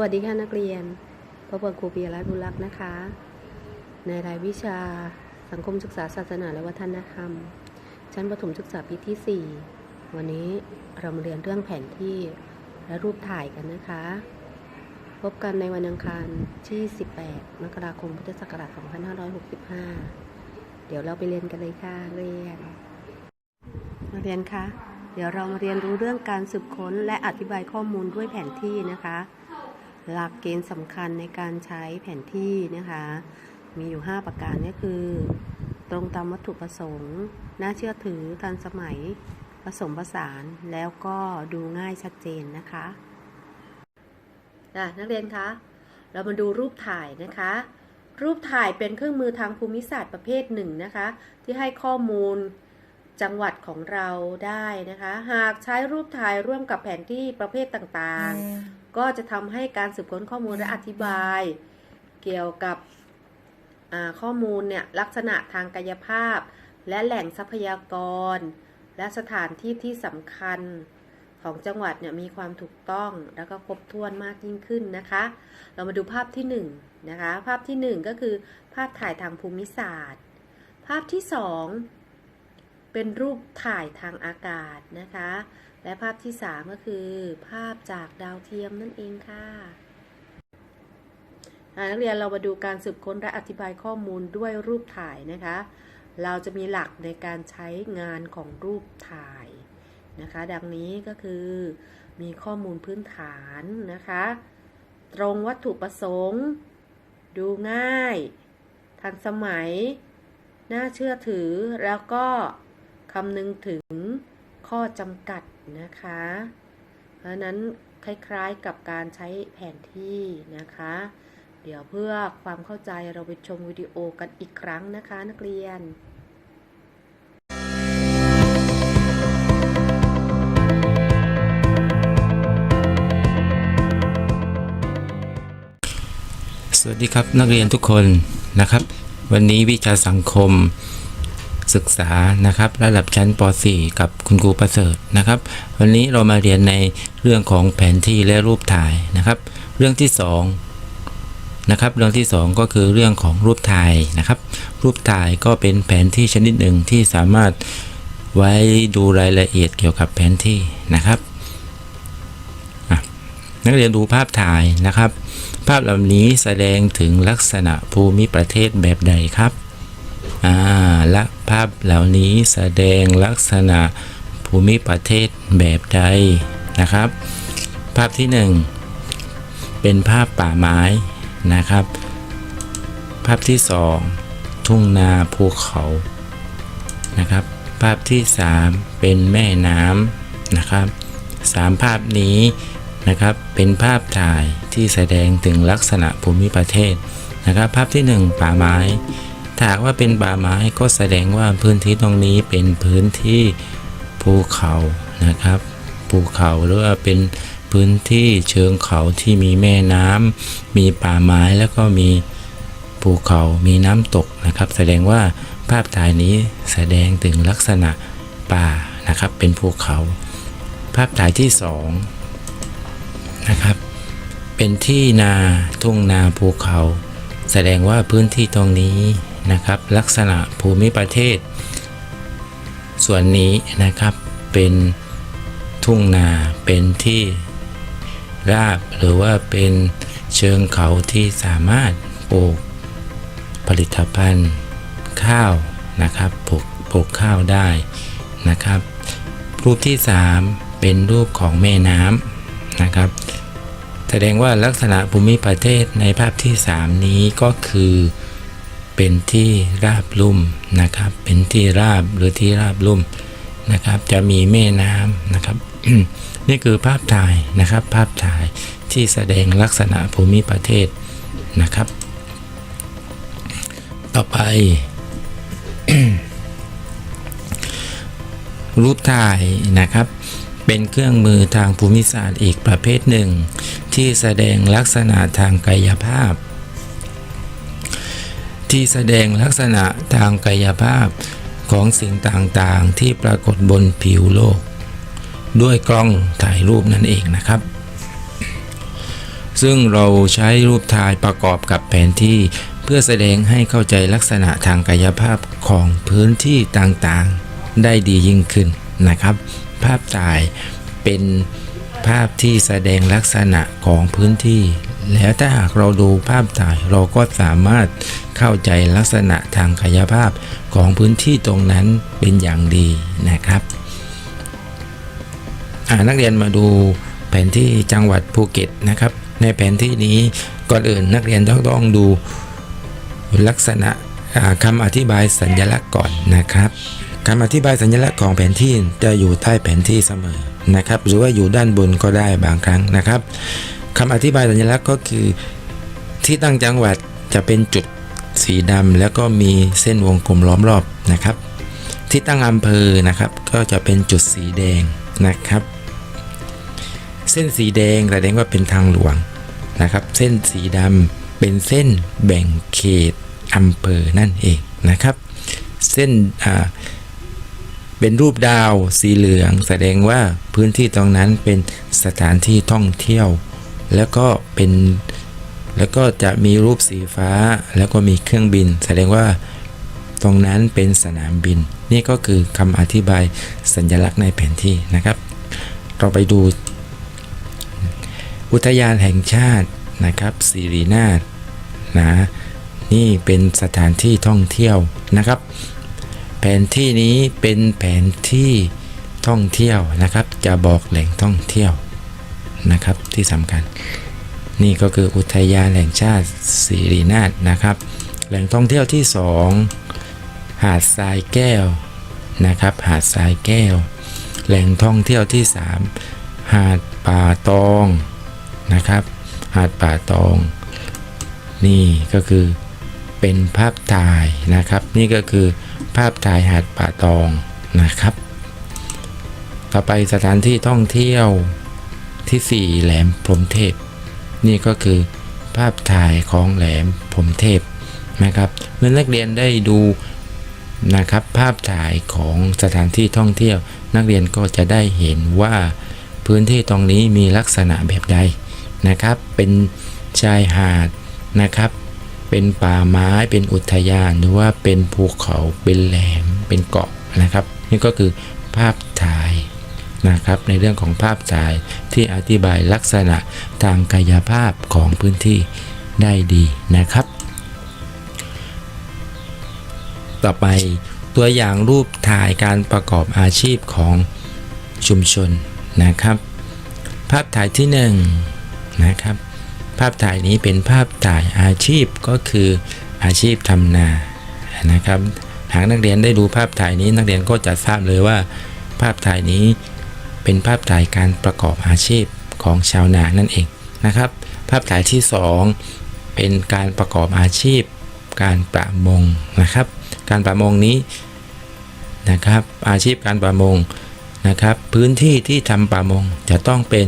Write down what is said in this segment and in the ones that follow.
วัสดีค่ะนักเรียนพบกับครูปิยรัตน์บุญรักษ์นะคะ ในรายวิชาสังคมศึกษาศาสนาและวัฒนธรรม ชั้นประถมศึกษาปีที่ 4 วันนี้เรามาเรียนเรื่องแผนที่และรูปถ่ายกันนะคะ พบกันในวันอังคารที่ 18 มกราคมพุทธศักราช 2565 เดี๋ยวเราไปเรียนกันเลยค่ะเรียนนักเรียนคะเดี๋ยวเรามาเรียนรู้เรื่องการสืบค้นและอธิบายข้อมูลด้วยแผนที่นะคะ หลักเกณฑ์สำคัญในการใช้แผนที่นะคะ มีอยู่ 5 ประการก็คือ ตรงตามวัตถุประสงค์ น่าเชื่อถือทันสมัยผสมผสานแล้วก็ดูง่ายชัดเจนนะคะอะนักเรียนคะเรามาดูรูปถ่ายนะคะ รูปถ่ายเป็นเครื่องมือทางภูมิศาสตร์ประเภทหนึ่งนะคะ ที่ให้ข้อมูลจังหวัดของเราได้นะคะ หากใช้รูปถ่ายร่วมกับแผนที่ประเภทต่างๆ ก็จะทำให้การสืบค้นข้อมูลและอธิบาย เกี่ยวกับข้อมูลเนี่ยลักษณะทางกายภาพ และแหล่งทรัพยากร และสถานที่ที่สำคัญของจังหวัดเนี่ยมีความถูกต้องแล้วก็ครบถ้วนมากยิ่งขึ้นนะคะ เรามาดูภาพที่1นงนะคะภาพที่ 1 ก็คือ ภาพถ่ายทางภูมิศาสตร์ ภาพที่ 2 เป็นรูปถ่ายทางอากาศนะคะ และภาพที่ 3 ก็คือ ภาพจากดาวเทียมนั่นเองค่ะนักเรียนเรามาดูการสืบค้นและอธิบายข้อมูลด้วยรูปถ่ายนะคะ เราจะมีหลักในการใช้งานของรูปถ่ายนะคะ ดังนี้ก็คือมีข้อมูลพื้นฐานนะคะ ตรงวัตถุประสงค์ ดูง่าย ทันสมัย น่าเชื่อถือแล้วก็คำนึงถึงข้อจำกัด นะคะ เพราะนั้นคล้ายๆกับการใช้แผนที่นะคะ เดี๋ยวเพื่อความเข้าใจเราไปชมวิดีโอกันอีกครั้งนะคะนักเรียนสวัสดีครับนักเรียนทุกคนนะครับ วันนี้วิชาสังคม ศึกษานะครับ ระดับชั้นป .4 กับคุณครูประเสริฐนะครับ วันนี้เรามาเรียนในเรื่องของแผนที่และรูปถ่ายนะครับ เรื่องที่2นะครับเรื่องที่ 2 ก็คือเรื่องของรูปถ่ายนะครับ รูปถ่ายก็เป็นแผนที่ชนิดหนึ่งที่สามารถไว้ดูรายละเอียดเกี่ยวกับแผนที่นะครับนักเรียนดูภาพถ่ายนะครับ ภาพเหล่านี้แสดงถึงลักษณะภูมิประเทศแบบใดครับอ่าละ ภาพเหล่านี้แสดงลักษณะภูมิประเทศแบบใดนะครับ ภาพที่หนึ่งเป็นภาพป่าไม้นะครับ ภาพที่สองทุ่งนาภูเขานะครับ ภาพที่สามเป็นแม่น้ำนะครับสามภาพนี้นะครับเป็นภาพถ่ายที่แสดงถึงลักษณะภูมิประเทศนะครับ ภาพที่หนึ่งป่าไม้ ถ้าหากว่าเป็นป่าไม้ก็แสดงว่าพื้นที่ตรงนี้เป็นพื้นที่ภูเขานะครับ ภูเขาหรือว่าเป็นพื้นที่เชิงเขาที่มีแม่น้ำมีป่าไม้แล้วก็มีภูเขามีน้ำตกนะครับ แสดงว่าภาพถ่ายนี้แสดงถึงลักษณะป่านะครับ เป็นภูเขา ภาพถ่ายที่สองนะครับ เป็นที่นาทุ่งนาภูเขา แสดงว่าพื้นที่ตรงนี้นะครับ ลักษณะภูมิประเทศ ส่วนนี้นะครับเป็นทุ่งนาเป็นที่ราบหรือว่าเป็นเชิงเขาที่สามารถปลูกผลิตภัณฑ์ข้าวนะครับปลูกปลูกข้าวได้นะครับ รูปที่ 3 เป็นรูปของแม่น้ำนะครับ ดงว่าลักษณะภูมิประเทศในภาพที่ 3 นี้ก็คือเป็นที่ราบลุ่มนะครับ เป็นที่ราบหรือที่ราบลุ่มนะครับ จะมีแม่น้ำนะครับ นี่คือภาพถ่ายนะครับ ภาพถ่ายที่แสดงลักษณะภูมิประเทศนะครับ ต่อไป รูปถ่ายนะครับ เป็นเครื่องมือทางภูมิศาสตร์อีกประเภทหนึ่ง ที่แสดงลักษณะทางกายภาพ ที่แสดงลักษณะทางกายภาพของสิ่งต่างๆ ที่ปรากฏบนผิวโลก ด้วยกล้องถ่ายรูปนั่นเองนะครับ ซึ่งเราใช้รูปถ่ายประกอบกับแผนที่เพื่อแสดงให้เข้าใจลักษณะทางกายภาพของพื้นที่ต่างๆ ได้ดียิ่งขึ้นนะครับ ภาพถ่ายเป็น ภาพที่แสดงลักษณะของพื้นที่ แล้วถ้าหากเราดูภาพถ่ายเราก็สามารถเข้าใจลักษณะทางกายภาพของพื้นที่ตรงนั้นเป็นอย่างดีนะครับนักเรียนมาดูแผนที่จังหวัดภูเก็ตนะครับ ในแผนที่นี้ก่อนอื่นนักเรียนต้องต้องดูลักษณะอ่าคำอธิบายสัญลักษณ์ก่อนนะครับคำอธิบายสัญลักษณ์ของแผนที่จะอยู่ใต้แผนที่เสมอ นะครับ หรือว่าอยู่ด้านบนก็ได้บางครั้งนะครับคำอธิบายสัญลักษณ์ก็คือที่ตั้งจังหวัดจะเป็นจุดสีดำแล้วก็มีเส้นวงกลมล้อมรอบนะครับ ที่ตั้งอำเภอนะครับ ก็จะเป็นจุดสีแดงนะครับ เส้นสีแดงแสดงว่าเป็นทางหลวงนะครับ เส้นสีดำเป็นเส้นแบ่งเขตอำเภอนั่นเองนะครับ เส้นอ่า เป็นรูปดาวสีเหลือง แสดงว่าพื้นที่ตรงนั้นเป็นสถานที่ท่องเที่ยว แล้วก็เป็นแล้วก็จะมีรูปสีฟ้าแล้วก็มีเครื่องบิน แสดงว่าตรงนั้นเป็นสนามบิน นี่ก็คือคำอธิบายสัญลักษณ์ในแผนที่นะครับ เราไปดู อุทยานแห่งชาตินะครับสิรินาถนะนี่เป็นสถานที่ท่องเที่ยวนะครับ นที่นี้เป็นแผนที่ท่องเที่ยวนะครับ จะบอกแหล่งท่องเที่ยวนะครับที่สำคัญ นี่ก็คืออุทยานแห่งชาติสิรินาถนะครับ แหล่งท่องเที่ยวที่ 2 หาดทรายแก้วนะครับ หาดทรายแก้ว แหล่งท่องเที่ยวที่ 3 หาดป่าตองนะครับ หาดป่าตอง นี่ก็คือเป็นภาพถ่ายนะครับ นี่ก็คือ ภาพถ่ายหาดป่าตองนะครับ ต่อไปสถานที่ท่องเที่ยวที่ 4 แหลมพรมเทพ นี่ก็คือภาพถ่ายของแหลมพรมเทพนะครับเมื่อนักเรียนได้ดูนะครับภาพถ่ายของสถานที่ท่องเที่ยว นักเรียนก็จะได้เห็นว่าพื้นที่ตรงนี้มีลักษณะแบบใดนะครับ เป็นชายหาดนะครับ เป็นป่าไม้เป็นอุทยานหรือว่าเป็นภูเขาเป็นแหลมเป็นเกาะนะครับ นี่ก็คือภาพถ่ายนะครับ ในเรื่องของภาพถ่ายที่อธิบายลักษณะทางกายภาพของพื้นที่ได้ดีนะครับ ต่อไปตัวอย่างรูปถ่ายการประกอบอาชีพของชุมชนนะครับ ภาพถ่ายที่1นงนะครับ ภาพถ่ายนี้เป็นภาพถ่ายอาชีพก็คืออาชีพทำนานะครับ หากนักเรียนได้ดูภาพถ่ายนี้นักเรียนก็จะทราบเลยว่า ภาพถ่ายนี้เป็นภาพถ่ายการประกอบอาชีพของชาวนานั่นเองนะครับ ภาพถ่ายที่ 2 เป็นการประกอบอาชีพ การประมงนะครับ การประมงนี้นะครับ อาชีพการประมง นะครับ พื้นที่ที่ทำประมงจะต้องเป็น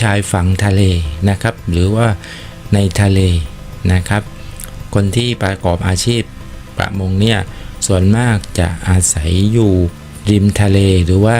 ชายฝั่งทะเลนะครับ หรือว่าในทะเลนะครับ คนที่ประกอบอาชีพประมงเนี่ยส่วนมากจะอาศัยอยู่ริมทะเลหรือว่า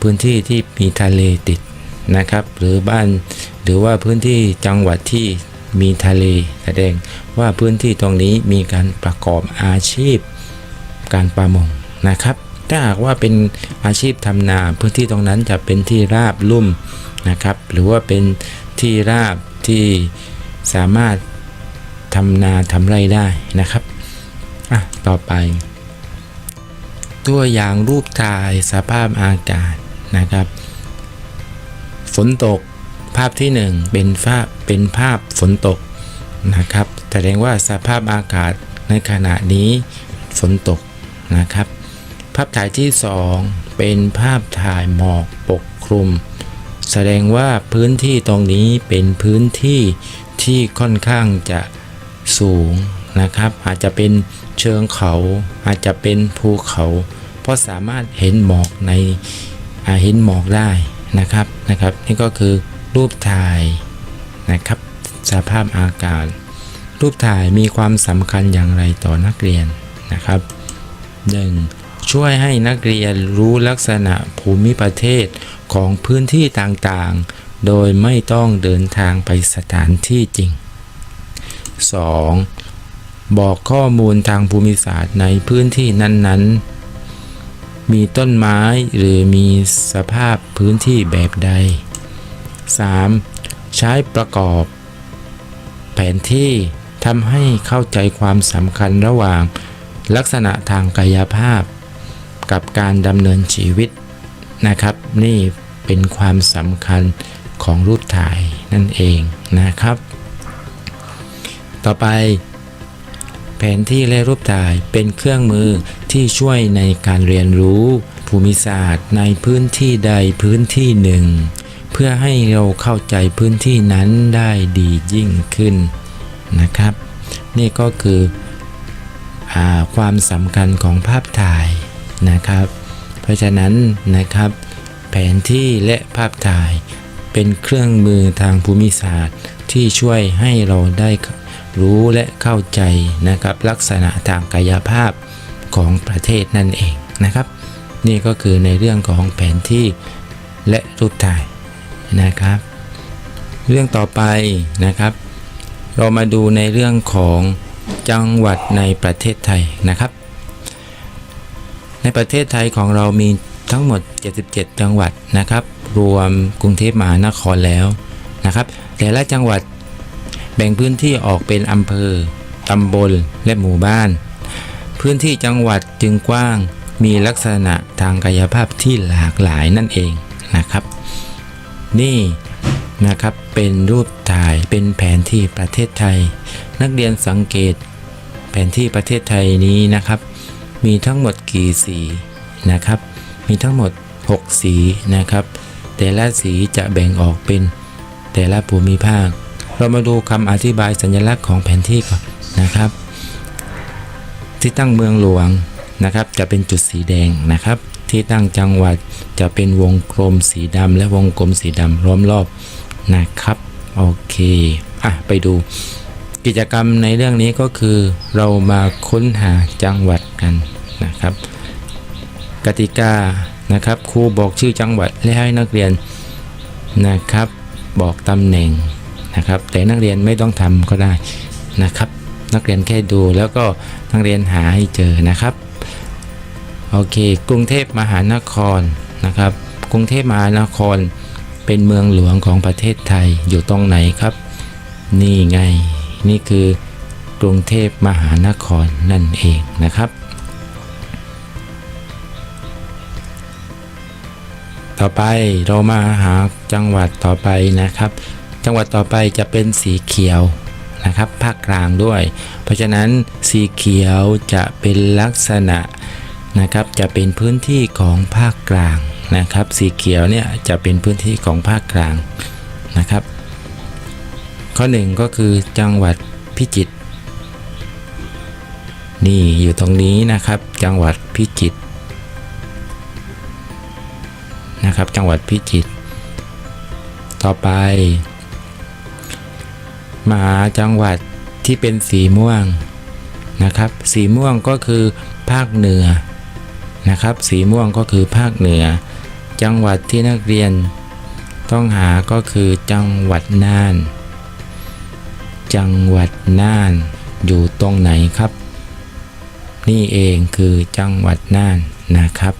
พื้นที่ที่มีทะเลติดนะครับ หรือบ้านหรือว่าพื้นที่จังหวัดที่มีทะเลแสดงว่าพื้นที่ตรงนี้มีการประกอบอาชีพการประมงนะครับ ถ้าหากว่าเป็นอาชีพทำนาพื้นที่ตรงนั้นจะเป็นที่ราบลุ่มนะครับ หรือว่าเป็นที่ราบที่สามารถทำนาทำไรได้นะครับอะต่อไป ตัวอย่างรูปถ่ายสภาพอากาศนะครับ ฝนตกภาพที่ 1 เป็นภาพเป็นภาพฝนตกนะครับแสดงว่าสภาพอากาศในขณะนี้ฝนตกนะครับ ภาพถ่ายที่ 2 เป็นภาพถ่ายหมอกปกคลุม แสดงว่าพื้นที่ตรงนี้เป็นพื้นที่ที่ค่อนข้างจะสูงนะครับ อาจจะเป็นเชิงเขา อาจจะเป็นภูเขา เพราะสามารถเห็นหมอกในอาเห็นหมอกได้นะครับนะครับ นี่ก็คือรูปถ่ายนะครับ สภาพอากาศ รูปถ่ายมีความสำคัญอย่างไรต่อนักเรียนนะครับ 1. ช่วยให้นักเรียนรู้ลักษณะภูมิประเทศของพื้นที่ต่างๆ โดยไม่ต้องเดินทางไปสถานที่จริง 2. บอกข้อมูลทางภูมิศาสตร์ในพื้นที่นั้นๆ มีต้นไม้หรือมีสภาพพื้นที่แบบใด 3. ใช้ประกอบ แผนที่ทำให้เข้าใจความสำคัญระหว่างลักษณะทางกายภาพ กับการดำเนินชีวิตนะครับ นี่เป็นความสำคัญของรูปถ่ายนั่นเองนะครับ ต่อไป แผนที่และรูปถ่ายเป็นเครื่องมือที่ช่วยในการเรียนรู้ภูมิศาสตร์ในพื้นที่ใดพื้นที่หนึ่ง เพื่อให้เราเข้าใจพื้นที่นั้นได้ดียิ่งขึ้นนะครับ นี่ก็คืออความสำคัญของภาพถ่าย นะครับ เพราะฉะนั้นนะครับแผนที่และภาพถ่าย เป็นเครื่องมือทางภูมิศาสตร์ ที่ช่วยให้เราได้รู้และเข้าใจนะครับ ลักษณะทางกายภาพของประเทศนั่นเองนะครับ นี่ก็คือในเรื่องของแผนที่และรูปถ่ายนะครับ เรื่องต่อไปนะครับ เรามาดูในเรื่องของจังหวัดในประเทศไทยนะครับ ในประเทศไทยของเรามีทั้งหมด 77 จังหวัดนะครับ รวมกรุงเทพมหานครแล้วนะครับ แต่ละจังหวัดแบ่งพื้นที่ออกเป็นอำเภอ ตำบล และหมู่บ้าน พื้นที่จังหวัดจึงกว้าง มีลักษณะทางกายภาพที่หลากหลายนั่นเองนะครับ นี่นะครับเป็นรูปถ่ายเป็นแผนที่ประเทศไทย นักเรียนสังเกตแผนที่ประเทศไทยนี้นะครับ มีทั้งหมดกี่สีนะครับ มีทั้งหมด 6 สีนะครับ แต่ละสีจะแบ่งออกเป็นแต่ละภูมิภาค เรามาดูคำอธิบายสัญลักษณ์ของแผนที่ก่อนนะครับ ที่ตั้งเมืองหลวงนะครับ จะเป็นจุดสีแดงนะครับ ที่ตั้งจังหวัดจะเป็นวงกลมสีดำและวงกลมสีดำล้อมรอบนะครับ โอเค อะ ไปดู กิจกรรมในเรื่องนี้ก็คือเรามาค้นหาจังหวัดกันนะครับ กติกานะครับครูบอกชื่อจังหวัดและให้นักเรียนนะครับ บอกตำแหน่งนะครับ แต่นักเรียนไม่ต้องทำก็ได้นะครับ นักเรียนแค่ดูแล้วก็นักเรียนหาให้เจอนะครับโอเค กรุงเทพมหานครนะครับ กรุงเทพมหานครเป็นเมืองหลวงของประเทศไทยอยู่ตรงไหนครับ นี่ไง นี่คือกรุงเทพมหานครนั่นเองนะครับ ต่อไปเรามาหาจังหวัดต่อไปนะครับ จังหวัดต่อไปจะเป็นสีเขียวนะครับภาคกลางด้วย เพราะฉะนั้นสีเขียวจะเป็นลักษณะนะครับจะเป็นพื้นที่ของภาคกลางนะครับ สีเขียวเนี่ยจะเป็นพื้นที่ของภาคกลางนะครับ ข้อหนึ่งก็คือจังหวัดพิจิตรนี่อยู่ตรงนี้นะครับจังหวัดพิจิตรนะครับจังหวัดพิจิตรต่อไป มหาจังหวัดที่เป็นสีม่วงนะครับ สีม่วงก็คือภาคเหนือนะครับ สีม่วงก็คือภาคเหนือ จังหวัดที่นักเรียนต้องหาก็คือจังหวัดน่าน จังหวัดน่านอยู่ตรงไหนครับ นี่เองคือจังหวัดน่านนะครับ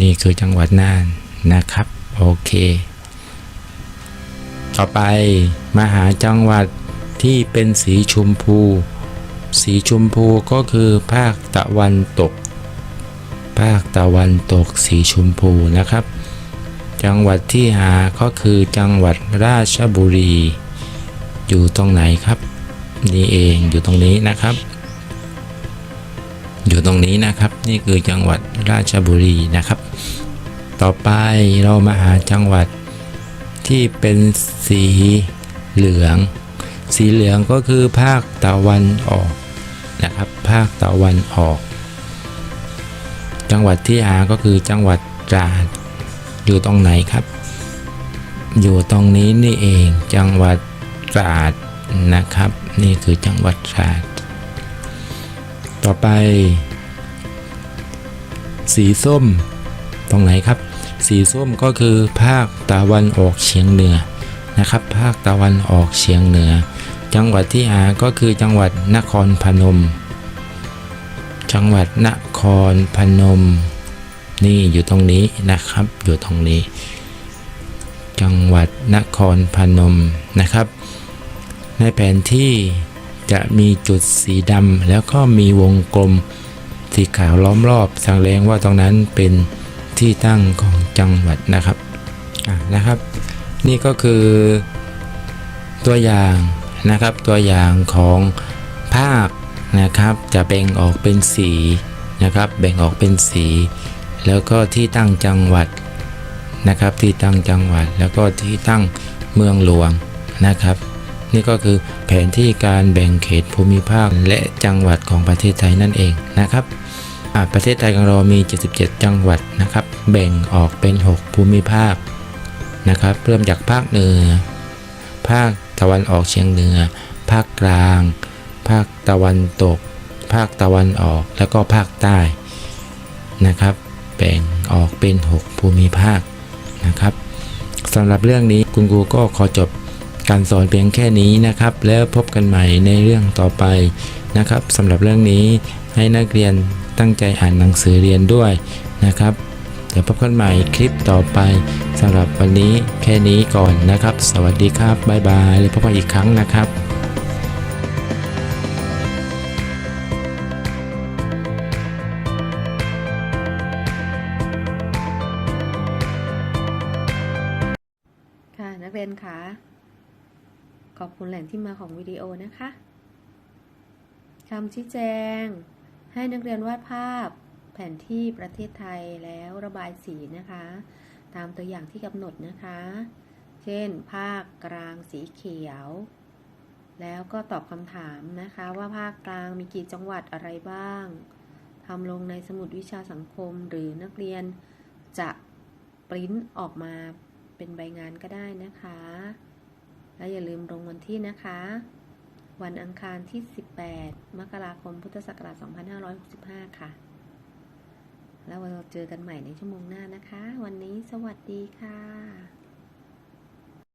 นี่คือจังหวัดน่านนะครับ โอเค ต่อไปมาหาจังหวัดที่เป็นสีชมพู สีชมพูก็คือภาคตะวันตก ภาคตะวันตกสีชมพูนะครับ จังหวัดที่หาก็คือจังหวัดราชบุรี อยู่ตรงไหนครับ นี่เองอยู่ตรงนี้นะครับ อยู่ตรงนี้นะครับ นี่คือจังหวัดราชบุรีนะครับ ต่อไปเรามาหาจังหวัดที่เป็นสีเหลือง สีเหลืองก็คือภาคตะวันออกนะครับ ภาคตะวันออก จังหวัดที่หาก็คือจังหวัดตราดอยู่ตรงไหนครับ อยู่ตรงนี้นี่เองจังหวัด ตราดนะครับ นี่คือจังหวัดตราด ต่อไป สีส้ม ตรงไหนครับ สีส้มก็คือภาคตะวันออกเฉียงเหนือนะครับ ภาคตะวันออกเฉียงเหนือ จังหวัดที่หาก็คือจังหวัดนครพนม จังหวัดนครพนม นี่อยู่ตรงนี้นะครับ อยู่ตรงนี้ จังหวัดนครพนมนะครับ ในแผนที่จะมีจุดสีดำแล้วก็มีวงกลม สีขาวล้อมรอบแสดงว่าตรงนั้นเป็นที่ตั้งของจังหวัดนะครับะนะครับ นี่ก็คือตัวอย่างนะครับตัวอย่างของภาคนะครับ จะแบ่งออกเป็นสีนะครับ แบ่งออกเป็นสี แล้วก็ที่ตั้งจังหวัดนะครับ ที่ตั้งจังหวัด แล้วก็ที่ตั้งเมืองหลวงนะครับ นี่ก็คือแผนที่การแบ่งเขตภูมิภาคและจังหวัดของประเทศไทยนั่นเองนะครับประเทศไทยของเรามี 77 จังหวัดนะครับ แบ่งออกเป็น 6 ภูมิภาคนะครับ เริ่มจากภาคเหนือ ภาคตะวันออกเฉียงเหนือ ภาคกลาง ภาคตะวันตก ภาคตะวันออก แล้วก็ภาคใต้นะครับ แบ่งออกเป็น 6 ภูมิภาคนะครับสำหรับเรื่องนี้คุณครูก็ขอจบ การสอนเพียงแค่นี้นะครับ แล้วพบกันใหม่ในเรื่องต่อไปนะครับสำหรับเรื่องนี้ให้นักเรียนตั้งใจอ่านหนังสือเรียนด้วยนะครับ เดี๋ยวพบกันใหม่คลิปต่อไปสำหรับวันนี้แค่นี้ก่อนนะครับ สวัสดีครับบ๊ายบายแล้วพบกันอีกครั้งนะครับ ที่มาของวิดีโอนะคะคำชี้แจง ให้นักเรียนวาดภาพแผนที่ประเทศไทยแล้วระบายสีนะคะ ตามตัวอย่างที่กำหนดนะคะ เช่น ภาคกลางสีเขียว แล้วก็ตอบคำถามนะคะว่าภาคกลางมีกี่จังหวัดอะไรบ้างทำลงในสมุดวิชาสังคมหรือนักเรียนจะปริ้นออกมาเป็นใบงานก็ได้นะคะ และอย่าลืมลงวันที่นะคะ วันอังคารที่ 18 มกราคมพุทธศักราช2565 ค่ะ แล้วเราเจอกันใหม่ในชั่วโมงหน้านะคะ วันนี้สวัสดีค่ะ